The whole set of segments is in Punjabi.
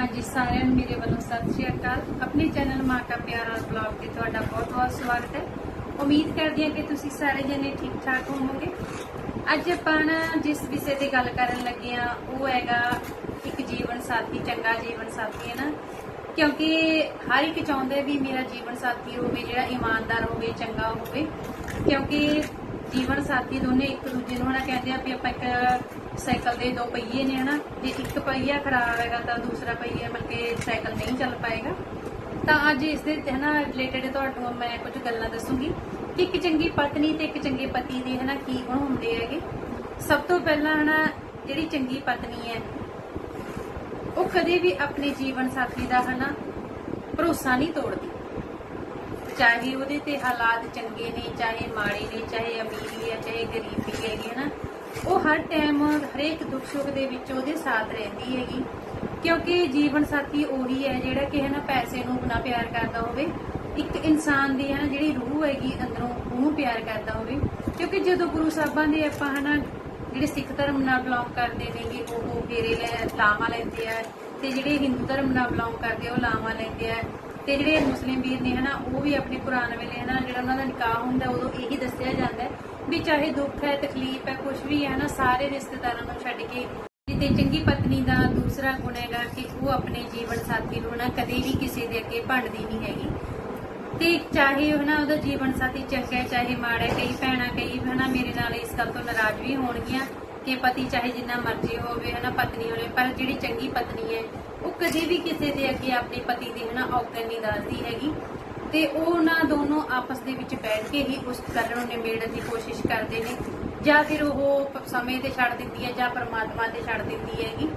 ਹਾਂਜੀ, ਸਾਰਿਆਂ ਨੂੰ ਮੇਰੇ ਵੱਲੋਂ ਸਤਿ ਸ਼੍ਰੀ ਅਕਾਲ। ਆਪਣੇ ਚੈਨਲ ਮਾਂ ਕਾ ਪਿਆਰਾ ਬਲੌਗ ਤੇ ਤੁਹਾਡਾ ਬਹੁਤ-ਬਹੁਤ ਸਵਾਗਤ ਹੈ। ਉਮੀਦ ਕਰਦੀ ਹਾਂ ਕਿ ਤੁਸੀਂ ਸਾਰੇ ਜਣੇ ਠੀਕ ਠਾਕ ਹੋਵੋਗੇ। ਅੱਜ ਆਪਾਂ ਨਾ ਜਿਸ ਵਿਸ਼ੇ ਤੇ ਗੱਲ ਕਰਨ ਲੱਗੇ ਆ ਉਹ ਹੈਗਾ ਇੱਕ ਜੀਵਨ ਸਾਥੀ, ਚੰਗਾ ਜੀਵਨ ਸਾਥੀ, ਹੈ ਨਾ? ਕਿਉਂਕਿ ਹਰ ਇੱਕ ਚਾਹੁੰਦਾ ਵੀ ਮੇਰਾ ਜੀਵਨ ਸਾਥੀ ਹੋਵੇ, ਜਿਹੜਾ ਇਮਾਨਦਾਰ ਹੋਵੇ, ਚੰਗਾ ਹੋਵੇ। ਕਿਉਂਕਿ ਜੀਵਨ ਸਾਥੀ ਦੋਨੇ ਇੱਕ ਦੂਜੇ ਨੂੰ ਹਨਾ ਕਹਿੰਦੇ ਆ ਵੀ ਆਪਾਂ ਇੱਕ ਸਾਈਕਲ ਦੇ ਦੋ ਪਹੀਏ ਨੇ ਹਨਾ, ਜੇ ਇੱਕ ਪਹੀਆ ਖਰਾਬ ਹੈਗਾ ਤਾਂ ਦੂਸਰਾ ਪਹੀਆ ਮਤਲਬ ਕਿ ਸਾਈਕਲ ਨਹੀਂ ਚੱਲ ਪਾਏਗਾ। ਤਾਂ ਅੱਜ ਇਸ ਦੇ ਹਨਾ ਰਿਲੇਟਡ ਤੁਹਾਨੂੰ ਮੈਂ ਕੁਝ ਗੱਲਾਂ ਦੱਸੂਗੀ ਕਿ ਇੱਕ ਚੰਗੀ ਪਤਨੀ ਤੇ ਇੱਕ ਚੰਗੇ ਪਤੀ ਦੇ ਹਨਾ ਕੀ ਗੁਣ ਹੁੰਦੇ ਹੈਗੇ। ਸਭ ਤੋਂ ਪਹਿਲਾਂ ਹਨਾ ਜਿਹੜੀ ਚੰਗੀ ਪਤਨੀ ਹੈ, ਉਹ ਕਦੇ ਵੀ ਆਪਣੇ ਜੀਵਨ ਸਾਥੀ ਦਾ ਹਨਾ ਭਰੋਸਾ ਨਹੀਂ ਤੋੜਦੀ। ਚਾਹੇ ਉਹਦੇ ਤੇ ਹਾਲਾਤ ਚੰਗੇ ਨੇ, ਚਾਹੇ ਮਾੜੇ ਨੇ, ਚਾਹੇ ਅਮੀਰੀ ਹੈ ਚਾਹੇ ਗਰੀਬੀ ਹੈਗੀ ਹੈ ਨਾ ਉਹ ਹਰ ਟਾਈਮ ਹਰੇਕ ਦੁੱਖ ਸੁੱਖ ਦੇ ਵਿੱਚ ਉਹਦੇ ਸਾਥ ਰਹਿੰਦੀ ਹੈਗੀ। ਕਿਉਂਕਿ ਜੀਵਨ ਸਾਥੀ ਉਹੀ ਹੈ ਜਿਹੜਾ ਕਿ ਹੈ ਨਾ ਪੈਸੇ ਨੂੰ ਨਾ ਪਿਆਰ ਕਰਦਾ ਹੋਵੇ। ਇੱਕ ਇਨਸਾਨ ਦੀ ਹੈ ਨਾ ਜਿਹੜੀ ਰੂਹ ਹੈਗੀ ਅੰਦਰੋਂ, ਉਹਨੂੰ ਪਿਆਰ ਕਰਦਾ ਹੋਵੇ। ਕਿਉਂਕਿ ਜਦੋਂ ਗੁਰੂ ਸਾਹਿਬਾਂ ਦੇ ਆਪਾਂ ਹਨਾ ਜਿਹੜੇ ਸਿੱਖ ਧਰਮ ਨਾਲ ਬਿਲੋਂਗ ਕਰਦੇ ਨੇਗੇ, ਉਹ ਫੇਰੇ ਲੈ ਲਾਮਾ ਲੈਂਦੇ ਆ ਤੇ ਜਿਹੜੇ ਹਿੰਦੂ ਧਰਮ ਨਾਲ ਬਿਲੋਂਗ ਕਰਦੇ ਆ, ਉਹ ਲਾਮਾ ਲੈਂਦੇ ਆ। ਤੇ ਜਿਹੜੇ ਮੁਸਲਿਮ ਵੀਰ ਨੇ ਹਨਾ, ਉਹ ਵੀ ਆਪਣੇ ਕੁਰਾਨ ਵੇਲੇ ਹਨਾ, ਜਿਹੜਾ ਉਹਨਾਂ ਦਾ ਨਿਕਾਹ ਹੁੰਦਾ, ਉਦੋਂ ਇਹੀ ਦੱਸਿਆ ਜਾਂਦਾ ਹੈ ਵੀ ਚਾਹੇ ਦੁੱਖ ਹੈ, ਤਕਲੀਫ ਹੈ ਕੁਝ ਵੀ ਹੈ ਨਾ ਸਾਰੇ ਰਿਸ਼ਤੇਦਾਰਾਂ ਨੂੰ ਛੱਡ ਕੇ ਤੇ ਚੰਗੀ ਪਤਨੀ ਦਾ ਦੂਸਰਾ ਗੁਣ ਹੈਗਾ ਕਿ ਉਹ ਆਪਣੇ ਜੀਵਨ ਸਾਥੀ ਨੂੰ ਨਾ ਕਦੇ ਵੀ ਕਿਸੇ ਦੇ ਅੱਗੇ ਭੰਡਦੀ ਨਹੀਂ ਹੈਗੀ। ਤੇ ਚਾਹੇ ਉਹ ਨਾ ਉਹਦਾ ਜੀਵਨ ਸਾਥੀ ਚੰਗਾ ਚਾਹੇ ਮਾੜਾ ਕਈ ਭੈਣਾਂ ਕਈ ਹਨਾ, ਮੇਰੇ ਨਾਲ ਇਸ ਗੱਲ ਤੋਂ ਨਾਰਾਜ਼ ਵੀ ਹੋਣਗੀਆਂ। ਕਿ ਪਤੀ ਚਾਹੇ ਜਿੰਨਾ ਮਰਜ਼ੀ ਹੋਵੇ, ਹਨਾ, ਪਤਨੀ ਹੋਵੇ, ਪਰ ਜਿਹੜੀ ਚੰਗੀ ਪਤਨੀ ਹੈ, ਉਹ ਕਦੇ ਵੀ ਕਿਸੇ ਦੇ ਅੱਗੇ ਆਪਣੇ ਪਤੀ ਦੀ, ਹਨਾ ਔਕੜ ਨਹੀਂ ਦੱਸਦੀ ਹੈਗੀ। ਤੇ ਉਹ ਨਾ ਦੋਨੋਂ ਆਪਸ ਦੇ ਵਿੱਚ ਬੈਠ ਕੇ ਹੀ ਉਸ ਗੱਲ ਨੂੰ ਨਿਬੇੜਨ ਦੀ ਕੋਸ਼ਿਸ਼ ਕਰਦੇ ਨੇ। ਜਾਂ ਫਿਰ ਉਹ ਸਮੇਂ ਤੇ ਛੱਡ ਦਿੰਦੀ ਹੈ ਜਾਂ ਪਰਮਾਤਮਾ ਤੇ ਛੱਡ ਦਿੰਦੀ ਹੈਗੀ।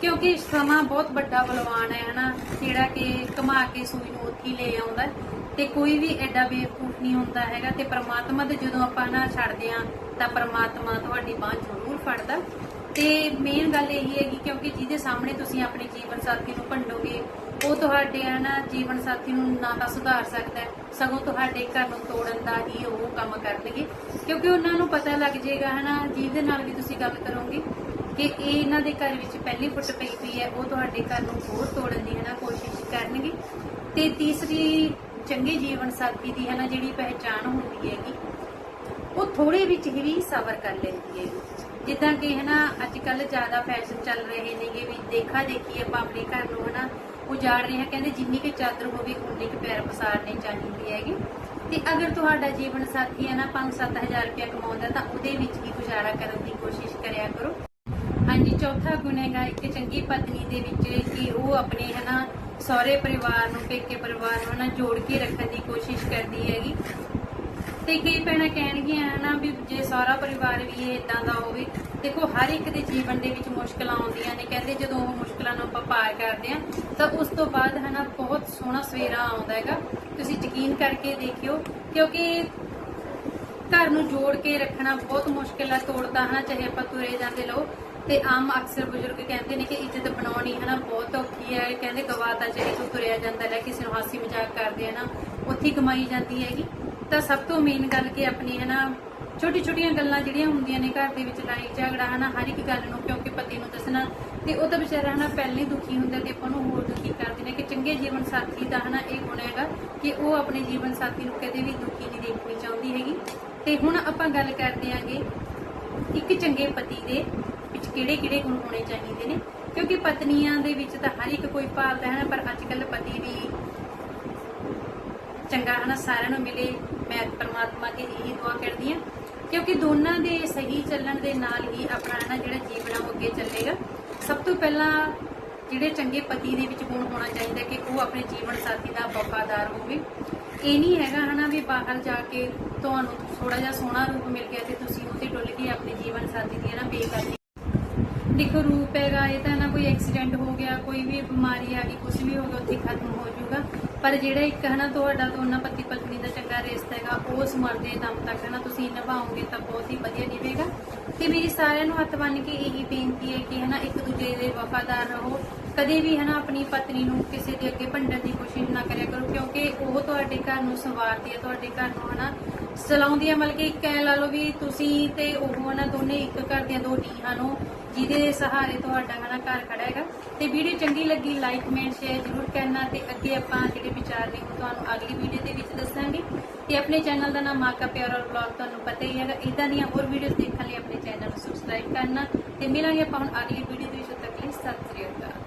ਕਿਉਂਕਿ ਸਮਾਂ ਬਹੁਤ ਵੱਡਾ ਬਲਵਾਨ ਹੈ, ਹਨਾ, ਜਿਹੜਾ ਕਿ ਘੁਮਾ ਕੇ ਸੂਈ ਨੂੰ ਉੱਥੇ ਲੈ ਆਉਂਦਾ। ਤੇ ਕੋਈ ਵੀ ਐਡਾ ਬੇਵਕੂਫ ਨਹੀਂ ਹੁੰਦਾ ਹੈਗਾ ਤੇ ਪ੍ਰਮਾਤਮਾ ਦੇ ਜਦੋਂ ਆਪਾਂ ਨਾ ਛੱਡਦੇ ਆ ਤਾਂ ਪ੍ਰਮਾਤਮਾ ਤੁਹਾਡੀ ਬਾਹ ਜ਼ਰੂਰ ਫੜਦਾ। ਤੇ ਮੇਨ ਗੱਲ ਇਹ ਹੈਗੀ ਕਿਉਂਕਿ ਜਿਹਦੇ ਸਾਹਮਣੇ ਤੁਸੀਂ ਆਪਣੇ ਜੀਵਨ ਸਾਥੀ ਨੂੰ ਭੰਡੋਗੇ, ਉਹ ਤੁਹਾਡੇ ਆ ਨਾ ਜੀਵਨ ਸਾਥੀ ਨੂੰ ਨਾ ਤਾਂ ਸੁਧਾਰ ਸਕਦਾ ਸਗੋਂ ਤੁਹਾਡੇ ਘਰ ਨੂੰ ਤੋੜਨ ਦਾ ਹੀ ਉਹ ਕੰਮ ਕਰਨਗੇ। ਕਿਉਂਕਿ ਉਹਨਾਂ ਨੂੰ ਪਤਾ ਲੱਗ ਜਾਏਗਾ ਹਨਾ ਜਿਹਦੇ ਨਾਲ ਵੀ ਤੁਸੀਂ ਗੱਲ ਕਰੋਗੇ ਕਿ ਇਹ ਇਹਨਾਂ ਦੇ ਘਰ ਵਿੱਚ ਪਹਿਲੀ ਫੁੱਟ ਪਈ ਪਈ ਹੈ, ਉਹ ਤੁਹਾਡੇ ਘਰ ਨੂੰ ਹੋਰ ਤੋੜਨ ਦੀ ਹਨਾ ਕੋਸ਼ਿਸ਼ ਕਰਨਗੇ। ਤੇ ਤੀਸਰੀ ਚੰਗੇ ਜੀਵਨ ਸਾਥੀ ਦੀ ਹੈ ਨਾ, ਜਿਹੜੀ ਪਹਿਚਾਣ ਹੁੰਦੀ ਹੈਗੀ, ਉਹ ਥੋੜੇ ਵਿੱਚ ਹੀ ਸਬਰ ਕਰ ਲੈਂਦੀ ਹੈ ਜਿੱਦਾਂ ਕਿ ਹਨਾ ਅੱਜ ਕੱਲ ਜ਼ਿਆਦਾ ਫੈਸ਼ਨ ਚੱਲ ਰਹੇ ਨੇਗੇ ਵੀ ਦੇਖਾ ਦੇਖੀ ਆਪਾਂ ਆਪਣੇ ਘਰ ਨੂੰ ਹਨਾ, ਉਜਾੜ ਰਹੇ ਹਾਂ, ਕਹਿੰਦੇ ਜਿੰਨੀ ਕਿ ਚਾਦਰ ਹੋਵੇ, ਉਨੀ ਕਿ ਪੈਰ ਪਸਾਰਨੇ ਚਾਹੀਦੀ ਹੈਗੇ। ਤੇ ਅਗਰ ਤੁਹਾਡਾ ਜੀਵਨ ਸਾਥੀ ਹੈ ਨਾ 5-7000 ਰੁਪਏ ਕਮਾਉਂਦਾ, ਤਾਂ ਉਹਦੇ ਵਿੱਚ ਹੀ ਗੁਜ਼ਾਰਾ ਕਰਨ ਦੀ ਕੋਸ਼ਿਸ਼ ਕਰਿਆ ਕਰੋ। ਹਾਂਜੀ, ਚੌਥਾ ਗੁਣ ਹੈਗਾ ਇੱਕ ਚੰਗੀ ਪਤਨੀ ਦੇ ਵਿੱਚ ਕਿ ਉਹ ਆਪਣੇ ਹਨਾ ਸਹੁਰੇ ਪਰਿਵਾਰ ਨੂੰ, ਪੇਕੇ ਪਰਿਵਾਰ ਨੂੰ ਹਨਾ ਜੋੜ ਕੇ ਰੱਖਣ ਦੀ ਕੋਸ਼ਿਸ਼ ਕਰਦੀ ਹੈਗੀ। ਤੇ ਕਈ ਭੈਣਾਂ ਕਹਿਣਗੀਆਂ ਹਨਾ ਵੀ ਜੇ ਸਾਰਾ ਪਰਿਵਾਰ ਵੀ ਇਹ ਇਦਾਂ ਦਾ ਹੋਵੇ, ਦੇਖੋ ਹਰ ਇੱਕ ਦੇ ਜੀਵਨ ਦੇ ਵਿੱਚ ਮੁਸ਼ਕਲਾਂ ਆਉਂਦੀਆਂ ਨੇ। ਕਹਿੰਦੇ ਜਦੋਂ ਉਹ ਮੁਸ਼ਕਲਾਂ ਨੂੰ ਆਪਾਂ ਪਾਰ ਕਰਦੇ ਆ ਤਾਂ ਉਸ ਤੋਂ ਬਾਅਦ ਹਨਾ ਬਹੁਤ ਸੋਹਣਾ ਸਵੇਰਾ ਆਉਂਦਾ ਹੈਗਾ। ਤੁਸੀਂ ਯਕੀਨ ਕਰਕੇ ਦੇਖਿਓ, ਕਿਉਂਕਿ ਘਰ ਨੂੰ ਜੋੜ ਕੇ ਰੱਖਣਾ ਬਹੁਤ ਮੁਸ਼ਕਿਲ ਹੈ ਤੋੜਦਾ ਹਨਾ, ਚਾਹੇ ਆਪਾਂ ਤੁਰੇ ਜਾਂਦੇ ਲੋ ਤੇ ਆਮ ਅਕਸਰ ਬਜ਼ੁਰਗ ਕਹਿੰਦੇ ਨੇ ਕਿ ਇੱਜ਼ਤ ਬਣਾਉਣੀ ਹਨਾ ਬਹੁਤ ਔਖੀ ਹੈ। ਕਹਿੰਦੇ ਗਵਾਤਾ ਚਾਹੇ ਤੂੰ ਤੁਰਿਆ ਜਾਂਦਾ ਲੈ ਕਿਸੇ ਨੂੰ ਹਾਸੀ ਮਜ਼ਾਕ ਕਰਦੇ ਆ ਨਾ, ਉੱਥੇ ਕਮਾਈ ਜਾਂਦੀ ਹੈਗੀ। ਤਾਂ ਸਭ ਤੋਂ ਮੇਨ ਗੱਲ ਕਿ ਆਪਣੀ ਹਨਾ ਛੋਟੀ ਛੋਟੀਆਂ ਗੱਲਾਂ ਜਿਹੜੀਆਂ ਹੁੰਦੀਆਂ ਨੇ ਘਰ ਦੇ ਵਿੱਚ, ਲੜਾਈ, ਝਗੜਾ ਹਨਾ ਹਰ ਇੱਕ ਗੱਲ ਨੂੰ ਕਿਉਂਕਿ ਪਤੀ ਨੂੰ ਦੱਸਣਾ, ਤੇ ਉਹ ਤਾਂ ਵਿਚਾਰਾ ਹਨਾ ਪਹਿਲਾਂ ਹੀ ਦੁਖੀ ਹੁੰਦਾ ਤੇ ਆਪਾਂ ਨੂੰ ਹੋਰ ਦੁਖੀ ਕਰਦੇ ਨੇ ਕਿ ਚੰਗੇ ਜੀਵਨ ਸਾਥੀ ਦਾ ਹਨਾ ਇਹ ਗੁਣ ਹੈਗਾ ਕਿ ਉਹ ਆਪਣੇ ਜੀਵਨ ਸਾਥੀ ਨੂੰ ਕਦੇ ਵੀ ਦੁਖੀ ਨਹੀਂ ਦੇਖਣੀ ਚਾਹੁੰਦੀ ਹੈਗੀ। ਤੇ ਹੁਣ ਆਪਾਂ ਗੱਲ ਕਰਦੇ ਆਂਗੇ ਇੱਕ ਚੰਗੇ ਪਤੀ ਦੇ ਕਿਹੜੇ ਕਿਹੜੇ ਗੁਣ ਹੋਣੇ ਚਾਹੀਦੇ ਨੇ? ਕਿਉਂਕਿ ਪਤਨੀਆਂ ਦੇ ਵਿੱਚ ਤਾਂ ਹਰ ਇੱਕ ਕੋਈ ਭਾਲਦਾ ਹੈ ਨਾ, ਪਰ ਅੱਜ ਕੱਲ ਪਤੀ ਵੀ ਚੰਗਾ, ਹਨਾ, ਸਾਰਿਆਂ ਨੂੰ ਮਿਲੇ। ਮੈਂ ਪਰਮਾਤਮਾ ਦੀ ਇਹੀ ਦੁਆ ਕਰਦੀ ਹਾਂ। ਕਿਉਂਕਿ ਦੋਨਾਂ ਦੇ ਸਹੀ ਚੱਲਣ ਦੇ ਨਾਲ ਹੀ ਆਪਣਾ ਨਾ ਜਿਹੜਾ ਜੀਵਨ ਆ ਉਹ ਅੱਗੇ ਚੱਲੇਗਾ। ਸਭ ਤੋਂ ਪਹਿਲਾਂ ਜਿਹੜੇ ਚੰਗੇ ਪਤੀ ਦੇ ਵਿੱਚ ਗੁਣ ਹੋਣਾ ਚਾਹੀਦਾ ਕਿ ਉਹ ਆਪਣੇ ਜੀਵਨ ਸਾਥੀ ਦਾ ਵਫਾਦਾਰ ਹੋਵੇ। ਇਹ ਨਹੀਂ ਹੈਗਾ, ਹਨਾ, ਵੀ ਬਾਹਰ ਜਾ ਕੇ ਤੁਹਾਨੂੰ ਥੋੜਾ ਜਿਹਾ ਸੋਹਣਾ ਰੂਪ ਮਿਲ ਗਿਆ ਤੇ ਤੁਸੀਂ ਉਹਦੇ ਡੁੱਲ ਕੇ ਆਪਣੇ ਜੀਵਨ ਸਾਥੀ ਦੀ ਨਾ ਬੇਕਦਰੀ ਦੇਖੋ ਰੂਪ ਹੈਗਾ, ਇਹ ਤਾਂ ਨਾ ਕੋਈ ਐਕਸੀਡੈਂਟ ਹੋ ਗਿਆ, ਕੋਈ ਵੀ ਬਿਮਾਰੀ ਆ ਗਈ ਕੁਝ ਵੀ ਹੋ ਗਿਆ, ਉੱਥੇ ਖਤਮ ਹੋ ਜਾਊਗਾ। ਪਰ ਜਿਹੜਾ ਇੱਕ ਹਨਾ ਤੁਹਾਡਾ ਦੋਨਾਂ ਪਤੀ ਪਤਨੀ ਦਾ ਚੰਗਾ ਰਿਸ਼ਤਾ ਹੈਗਾ ਉਸ ਮਰਦੇ ਦਮ ਤੱਕ ਹਨਾ ਤੁਸੀਂ ਨਿਭਾਓਗੇ ਤਾਂ ਬਹੁਤ ਹੀ ਵਧੀਆ ਨਿਭੇਗਾ ਤੇ ਮੇਰੀ ਸਾਰਿਆਂ ਨੂੰ ਹੱਥ ਬੰਨ ਕੇ ਇਹੀ ਬੇਨਤੀ ਹੈ ਕਿ ਹਨਾ ਇੱਕ ਦੂਜੇ ਦੇ ਵਫਾਦਾਰ ਰਹੋ ਕਦੇ ਵੀ ਹਨਾ ਆਪਣੀ ਪਤਨੀ ਨੂੰ ਕਿਸੇ ਦੇ ਅੱਗੇ ਭੰਡਣ ਦੀ ਕੋਸ਼ਿਸ਼ ਨਾ ਕਰਿਆ ਕਰੋ, ਕਿਉਂਕਿ ਉਹ ਤੁਹਾਡੇ ਘਰ ਨੂੰ ਸੰਵਾਰਦੀ ਹੈ, ਤੁਹਾਡੇ ਘਰ ਨੂੰ ਹਨਾ ਚਲਾਉਂਦੀ ਹੈ। ਮਤਲਬ ਕਿ ਇੱਕ ਐ ਲਾ ਲਓ ਵੀ ਤੁਸੀਂ ਤੇ ਉਹ ਹਨਾ ਦੋਨੇ ਇੱਕ ਘਰ ਦੀਆਂ ਦੋ ਨੀਹਾਂ ਨੂੰ ਜਿਹਦੇ ਸਹਾਰੇ ਤੁਹਾਡਾ ਹਨਾ ਘਰ ਖੜਾ ਹੈਗਾ। ਤੇ ਵੀਡੀਓ ਚੰਗੀ ਲੱਗੀ ਲਾਈਕ ਕਮੈਂਟ ਸ਼ੇਅਰ ਜ਼ਰੂਰ ਕਰਨਾ ਤੇ ਅੱਗੇ ਆਪਾਂ ਜਿਹੜੇ ਵਿਚਾਰ ਨੇ ਉਹ ਤੁਹਾਨੂੰ ਅਗਲੀ ਵੀਡੀਓ ਦੇ ਵਿੱਚ ਦੱਸਾਂਗੇ। ਤੇ ਆਪਣੇ ਚੈਨਲ ਦਾ ਨਾਮ ਮਾਕਾ ਪਿਆਰਾ ਬਲੌਗ ਤੁਹਾਨੂੰ ਪਤਾ ਹੀ ਹੈਗਾ। ਇਦਾਂ ਦੀਆਂ ਹੋਰ ਵੀਡੀਓਜ਼ ਦੇਖਣ ਲਈ ਆਪਣੇ ਚੈਨਲ ਨੂੰ ਸਬਸਕ੍ਰਾਈਬ ਕਰਨਾ ਤੇ ਮਿਲਾਂਗੇ ਆਪਾਂ ਹੁਣ ਅਗਲੀ ਵੀਡੀਓ ਦੇ ਵਿੱਚ। ਤੱਕ ਲਈ ਸਤਿ ਸ੍ਰੀ ਅਕਾਲ।